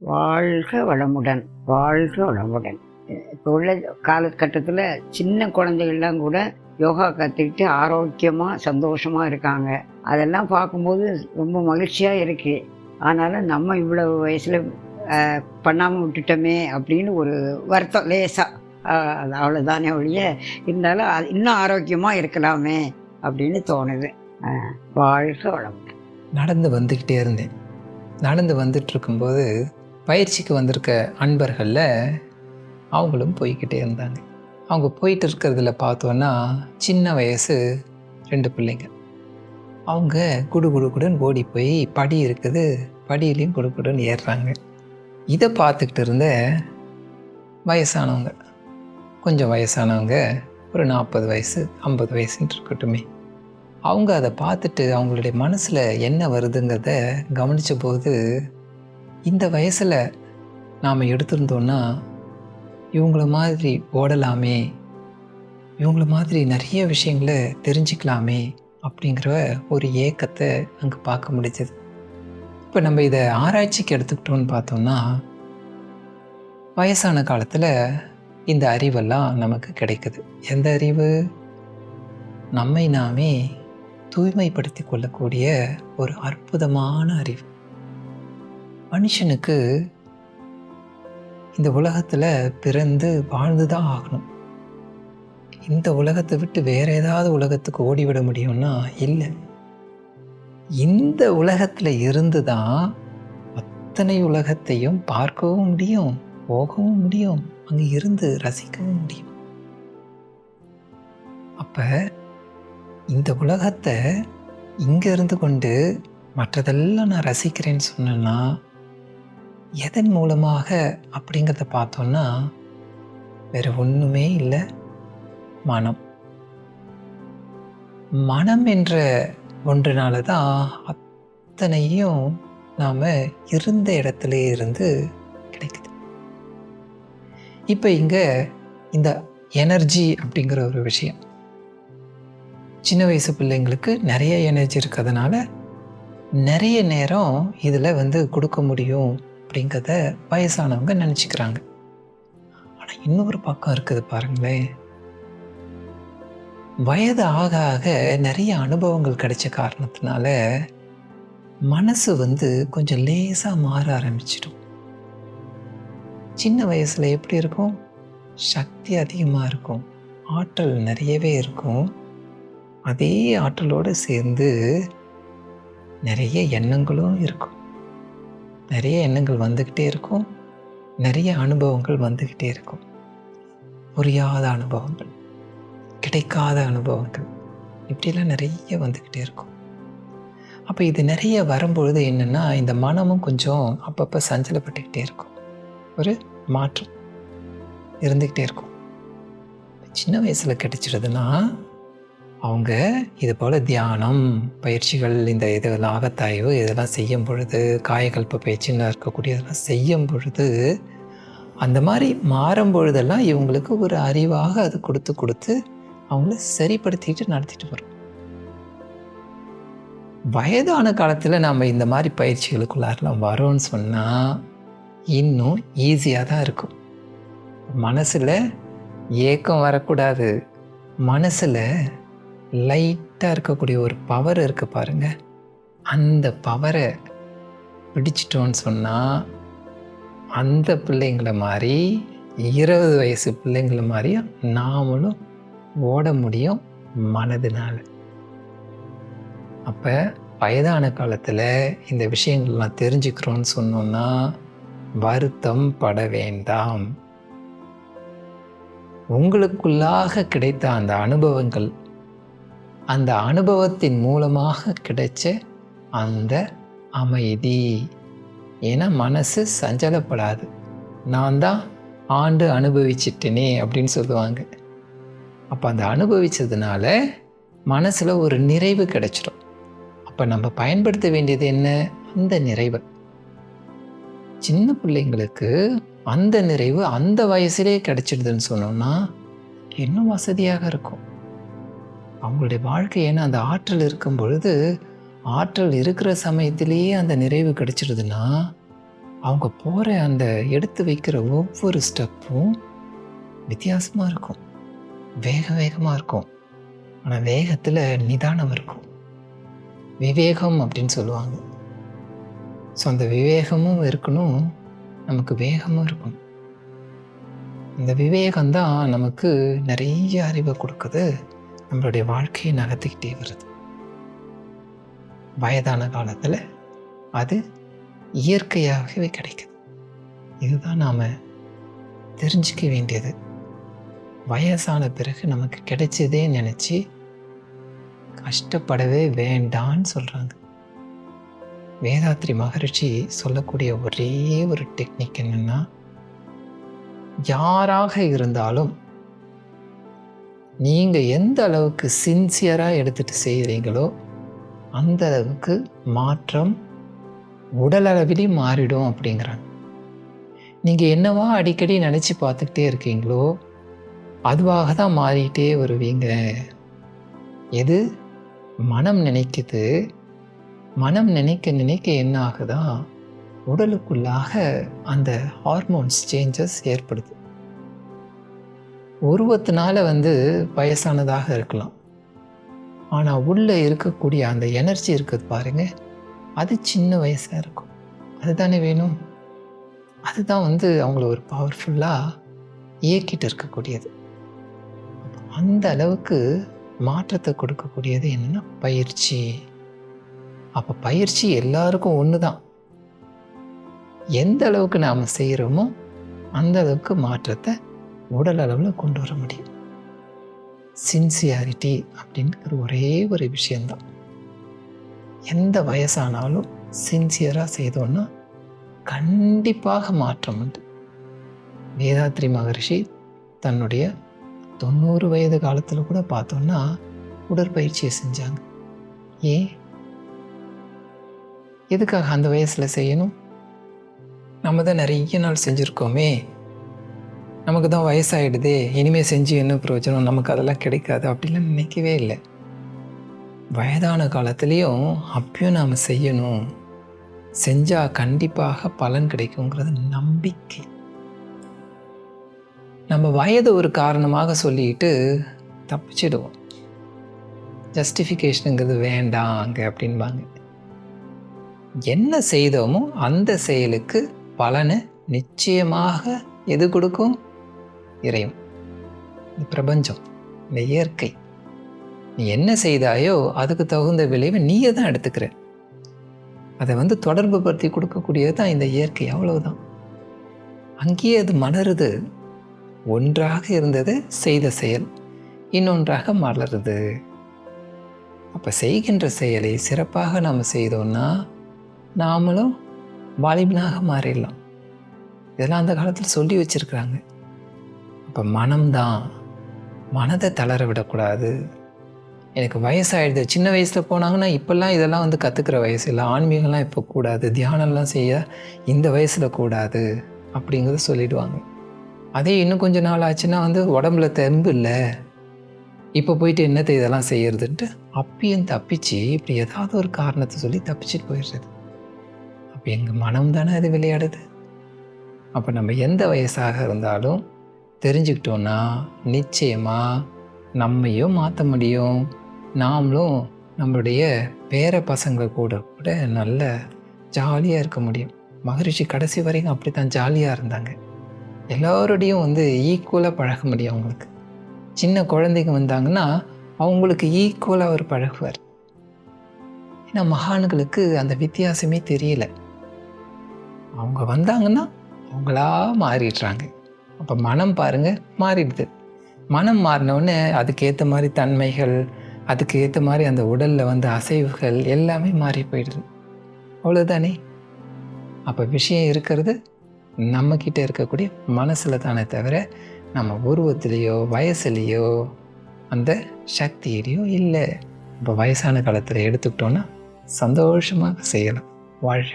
வாழ்க வளமுடன் வாழ்க வளமுடன். இப்போ உள்ள காலகட்டத்தில் சின்ன குழந்தைகள்லாம் கூட யோகா கற்றுக்கிட்டு ஆரோக்கியமாக சந்தோஷமாக இருக்காங்க. அதெல்லாம் பார்க்கும்போது ரொம்ப மகிழ்ச்சியாக இருக்குது ஆனாலும் நம்ம இவ்வளவு வயசில் பண்ணாமல் விட்டுட்டோமே அப்படின்னு ஒரு வருத்தம் லேசாக அது அவ்வளோதானே ஒழிய இருந்தாலும் அது இன்னும் ஆரோக்கியமாக இருக்கலாமே அப்படின்னு தோணுது. வாழ்க வளமுடன். நடந்து வந்துக்கிட்டே இருந்தேன். நடந்து வந்துட்டு இருக்கும்போது பயிற்சிக்கு வந்திருக்க அன்பர்களில் அவங்களும் போய்கிட்டே இருந்தாங்க. அவங்க போயிட்டு இருக்கிறதுல பார்த்தோன்னா சின்ன வயசு ரெண்டு பிள்ளைங்க. அவங்க குடு குடு குடுன்னு ஓடி போய் படி இருக்குது படியிலையும் குடு குடுன்னு ஏறுறாங்க. இதை பார்த்துக்கிட்டு இருந்த வயசானவங்க கொஞ்சம் வயசானவங்க ஒரு நாற்பது வயசு ஐம்பது வயசுன்ட்டு இருக்கட்டுமே. அவங்க அதை பார்த்துட்டு அவங்களுடைய மனசில் என்ன வருதுங்கிறத கவனித்த போது இந்த வயசில் நாம் எடுத்திருந்தோன்னா இவங்கள மாதிரி ஓடலாமே இவங்கள மாதிரி நிறைய விஷயங்களை தெரிஞ்சுக்கலாமே அப்படிங்கிற ஒரு ஏக்கத்தை அங்கே பார்க்க முடிஞ்சது. இப்போ நம்ம இதை ஆராய்ச்சிக்கு எடுத்துக்கிட்டோம்னு பார்த்தோம்னா வயசான காலத்தில் இந்த அறிவெல்லாம் நமக்கு கிடைக்குது. எந்த அறிவு? நம்மை நாமே தூய்மைப்படுத்தி கொள்ளக்கூடிய ஒரு அற்புதமான அறிவு. மனுஷனுக்கு இந்த உலகத்தில் பிறந்து வாழ்ந்து தான் ஆகணும். இந்த உலகத்தை விட்டு வேறு ஏதாவது உலகத்துக்கு ஓடிவிட முடியும்னா இல்லை. இந்த உலகத்தில் இருந்து தான் அத்தனை உலகத்தையும் பார்க்கவும் முடியும் போகவும் முடியும் அங்கே இருந்து ரசிக்கவும் முடியும். அப்போ இந்த உலகத்தை இங்கே இருந்து கொண்டு மற்றதெல்லாம் நான் ரசிக்கிறேன்னு சொன்னேன்னா எதன் மூலமாக அப்படிங்கிறத பார்த்தோன்னா வேறு ஒன்றுமே இல்லை. மனம். மனம் என்ற ஒன்றினால தான் அத்தனையும் நாம் இருந்த இடத்துல இருந்து கிடைக்குது. இப்போ இங்கே இந்த எனர்ஜி அப்படிங்கிற ஒரு விஷயம். சின்ன வயசு பிள்ளைங்களுக்கு நிறைய எனர்ஜி இருக்கிறதுனால நிறைய நேரம் இதில் வந்து கொடுக்க முடியும். அப்படிங்கிறத வயசானவங்க நினச்சிக்கிறாங்க. ஆனால் இன்னொரு பக்கம் இருக்குது பாருங்களேன். வயது ஆக ஆக நிறைய அனுபவங்கள் கிடைச்ச காரணத்தினால மனசு வந்து கொஞ்சம் லேசாக மாற ஆரம்பிச்சிடும். சின்ன வயசில் எப்படி இருக்கும்? சக்தி அதிகமாக இருக்கும். ஆற்றல் நிறையவே இருக்கும். அதே ஆற்றலோடு சேர்ந்து நிறைய எண்ணங்களும் இருக்கும். நிறைய எண்ணங்கள் வந்துக்கிட்டே இருக்கும். நிறைய அனுபவங்கள் வந்துக்கிட்டே இருக்கும். புரியாத அனுபவங்கள் கிடைக்காத அனுபவங்கள் இப்படிலாம் நிறைய வந்துக்கிட்டே இருக்கும். அப்போ இது நிறைய வரும்பொழுது என்னென்னா இந்த மனமும் கொஞ்சம் அப்பப்போ சஞ்சலப்பட்டுக்கிட்டே இருக்கும். ஒரு மாற்றம் இருந்துக்கிட்டே இருக்கும். சின்ன வயசில் கிடைச்சிடுதுன்னா அவங்க இது போல் தியானம் பயிற்சிகள் இந்த இது ஆகத்தாய்வு இதெல்லாம் செய்யும் பொழுது காயகல்ப பயிற்சின்னு இருக்கக்கூடியதெல்லாம் செய்யும் பொழுது அந்த மாதிரி மாறும் பொழுதெல்லாம் இவங்களுக்கு ஒரு அறிவாக அது கொடுத்து கொடுத்து அவங்கள சரிப்படுத்திட்டு நடத்திட்டு வரும். வயதான காலத்தில் நம்ம இந்த மாதிரி பயிற்சிகளுக்குள்ளாரெல்லாம் வரோம்னு சொன்னால் இன்னும் ஈஸியாக தான் இருக்கும். மனசில் ஏக்கம் வரக்கூடாது. மனசில் லைட்டாக இருக்கக்கூடிய ஒரு பவர் இருக்குது பாருங்க. அந்த பவரை பிடிச்சிட்டோன்னு சொன்னால் அந்த பிள்ளைங்களை மாதிரி இருபது வயசு பிள்ளைங்களை மாதிரியும் நாமளும் ஓட முடியும் மனதினால். அப்போ வயதான காலத்தில் இந்த விஷயங்கள்லாம் தெரிஞ்சுக்கிறோன்னு சொன்னோன்னா வருத்தம் பட வேண்டாம். உங்களுக்குள்ளாக கிடைத்த அந்த அனுபவங்கள் அந்த அனுபவத்தின் மூலமாக கிடைச்ச அந்த அமைதி. ஏன்னா மனசு சஞ்சலப்படாது. நான் தான் ஆண்டு அனுபவிச்சிட்டேனே அப்படின்னு சொல்லுவாங்க. அப்போ அந்த அனுபவித்ததுனால மனசில் ஒரு நிறைவு கிடைச்சிடும். அப்போ நம்ம பயன்படுத்த வேண்டியது என்ன? அந்த நிறைவு. சின்ன பிள்ளைங்களுக்கு அந்த நிறைவு அந்த வயசுலேயே கிடைச்சிடுதுன்னு சொன்னோம்னா இன்னும் வசதியாக இருக்கும். அவங்களுடைய வாழ்க்கை ஏன்னா அந்த ஆற்றல் இருக்கும் பொழுது ஆற்றல் இருக்கிற சமயத்திலேயே அந்த நிறைவு கிடைச்சிடுதுன்னா அவங்க போகிற அந்த எடுத்து வைக்கிற ஒவ்வொரு ஸ்டெப்பும் வித்தியாசமாக இருக்கும். வேக வேகமாக இருக்கும். ஆனால் வேகத்தில் நிதானம் இருக்கும். விவேகம் அப்படின்னு சொல்லுவாங்க. ஸோ அந்த விவேகமும் இருக்கணும். நமக்கு வேகமும் இருக்கணும். இந்த விவேகம்தான் நமக்கு நிறைய அறிவை கொடுக்குது. நம்மளுடைய வாழ்க்கையை நகர்த்திக்கிட்டே வருது. வயதான காலத்தில் அது இயற்கையாகவே கிடைக்குது. இதுதான் நாம் தெரிஞ்சுக்க வேண்டியது. வயசான பிறகு நமக்கு கிடைச்சதே நினச்சி கஷ்டப்படவே வேண்டான்னு சொல்கிறாங்க வேதாத்ரி மகரிஷி சொல்லக்கூடிய ஒரே ஒரு டெக்னிக் என்னென்னா யாராக இருந்தாலும் நீங்கள் எந்த அளவுக்கு சின்சியராக எடுத்துகிட்டு செய்கிறீங்களோ அந்த அளவுக்கு மாற்றம் உடல் அளவிலையும் மாறிடும் அப்படிங்கிறாங்க. நீங்கள் என்னவா அடிக்கடி நினச்சி பார்த்துக்கிட்டே இருக்கீங்களோ அதுவாக தான் மாறிக்கிட்டே வருவீங்க. எது? மனம் நினைக்குது. மனம் நினைக்க நினைக்க என்ன ஆகுதா உடலுக்குள்ளாக அந்த ஹார்மோன்ஸ் சேஞ்சஸ் ஏற்படுது. உருவத்தினால வந்து வயசானதாக இருக்கலாம். ஆனால் உள்ளே இருக்கக்கூடிய அந்த எனர்ஜி இருக்குது பாருங்க. அது சின்ன வயசாக இருக்கும். அதுதானே வேணும்? அதுதான் வந்து அவங்கள ஒரு பவர்ஃபுல்லாக இயக்கிட்டு இருக்கக்கூடியது. அந்த அளவுக்கு மாற்றத்தை கொடுக்கக்கூடியது என்னென்னா பயிற்சி. அப்போ பயிற்சி எல்லாருக்கும் ஒன்று தான் எந்த அளவுக்கு நாம் செய்கிறோமோ அந்த அளவுக்கு மாற்றத்தை உடல் அளவில் கொண்டு வர முடியும். சின்சியாரிட்டி அப்படிங்கிற ஒரே ஒரு விஷயந்தான் எந்த வயசானாலும் சின்சியராக செய்தோன்னா கண்டிப்பாக மாற்றம் உண்டு. வேதாத்ரி மகரிஷி தன்னுடைய தொண்ணூறு வயது காலத்தில் கூட பார்த்தோன்னா உடற்பயிற்சியை செஞ்சாங்க. ஏன்? எதுக்காக அந்த வயசில் செய்யணும்? நம்ம தான் நிறைய நாள் செஞ்சுருக்கோமே. நமக்கு தான் வயசாகிடுது இனிமேல் செஞ்சு என்ன பிரயோஜனம்? நமக்கு அதெல்லாம் கிடைக்காது அப்படிலாம் நினைக்கவே இல்லை. வயதான காலத்துலேயும் அப்பயும் நாம் செய்யணும். செஞ்சால் கண்டிப்பாக பலன் கிடைக்குங்கிறது நம்பிக்கை. நம்ம வயது ஒரு காரணமாக சொல்லிட்டு தப்பிச்சிடுவோம். ஜஸ்டிஃபிகேஷனுங்கிறது வேண்டாம் அங்கே அப்படின்பாங்க என்ன செய்தோமோ அந்த செயலுக்கு பலனை நிச்சயமாக எது கொடுக்கும்? இறைவன் இந்த பிரபஞ்சம் இந்த இயற்கை. நீ என்ன செய்தாயோ அதுக்கு தகுந்த விளைவை நீயே தான் எடுத்துக்கிற. அதை வந்து தொடர்பு படுத்தி கொடுக்கக்கூடியது தான் இந்த இயற்கை அவ்வளவுதான். அங்கேயே அது மலருது. ஒன்றாக இருந்தது செய்த செயல் இன்னொன்றாக மலருது. அப்போ செய்கின்ற செயலை சிறப்பாக நாம் செய்தோம்னா நாமளும் வாலிபனாக மாறிடலாம். இதெல்லாம் அந்த காலத்தில் சொல்லி வச்சுருக்குறாங்க. அப்போ மனம்தான். மனதை தளர விடக்கூடாது. எனக்கு வயசாகிடுது சின்ன வயசில் போனாங்கன்னா இப்போல்லாம் இதெல்லாம் வந்து கற்றுக்கிற வயசு இல்லை. ஆன்மீகம்லாம் இப்போ கூடாது. தியானம்லாம் செய்ய இந்த வயசில் கூடாது அப்படிங்கிறத சொல்லிடுவாங்க. அதே இன்னும் கொஞ்ச நாள் ஆச்சுன்னா வந்து உடம்புல தெம்பு இல்லை. இப்போ போயிட்டு என்னத்தை இதெல்லாம் செய்யறதுன்ட்டு அப்பயும் தப்பிச்சு இப்படி ஏதாவது ஒரு காரணத்தை சொல்லி தப்பிச்சுட்டு போயிடுறது. அப்போ எங்கள் மனம் தானே அது விளையாடுது. அப்போ நம்ம எந்த வயசாக இருந்தாலும் தெரிஞ்சுக்கிட்டோன்னா நிச்சயமாக நம்மையும் மாற்ற முடியும். நாமளும் நம்மளுடைய பேர பசங்க கூட கூட நல்ல ஜாலியாக இருக்க முடியும். மகரிஷி கடைசி வரைக்கும் அப்படி தான் ஜாலியாக இருந்தாங்க. எல்லோரோடையும் வந்து ஈக்குவலாக பழக முடியும் அவங்களுக்கு. சின்ன குழந்தைங்க வந்தாங்கன்னா அவங்களுக்கு ஈக்குவலாக அவர் பழகுவார். ஏன்னா மகான்களுக்கு அந்த வித்தியாசமே தெரியல. அவங்க வந்தாங்கன்னா அவங்களா மாறிடுறாங்க. அப்போ மனம் பாருங்க மாறிடுது. மனம் மாறினவுடனே அதுக்கேற்ற மாதிரி தன்மைகள் அதுக்கு ஏற்ற மாதிரி அந்த உடலில் வந்து அசைவுகள் எல்லாமே மாறி போயிடுது. அவ்வளோதானே அப்போ விஷயம் இருக்கிறது நம்மக்கிட்ட இருக்கக்கூடிய மனசில் தானே தவிர நம்ம உருவத்திலேயோ வயசுலேயோ அந்த சக்தியிலையோ இல்லை. இப்போ வயசான காலத்தில் எடுத்துக்கிட்டோன்னா சந்தோஷமாக செய்யலாம் வாழ்க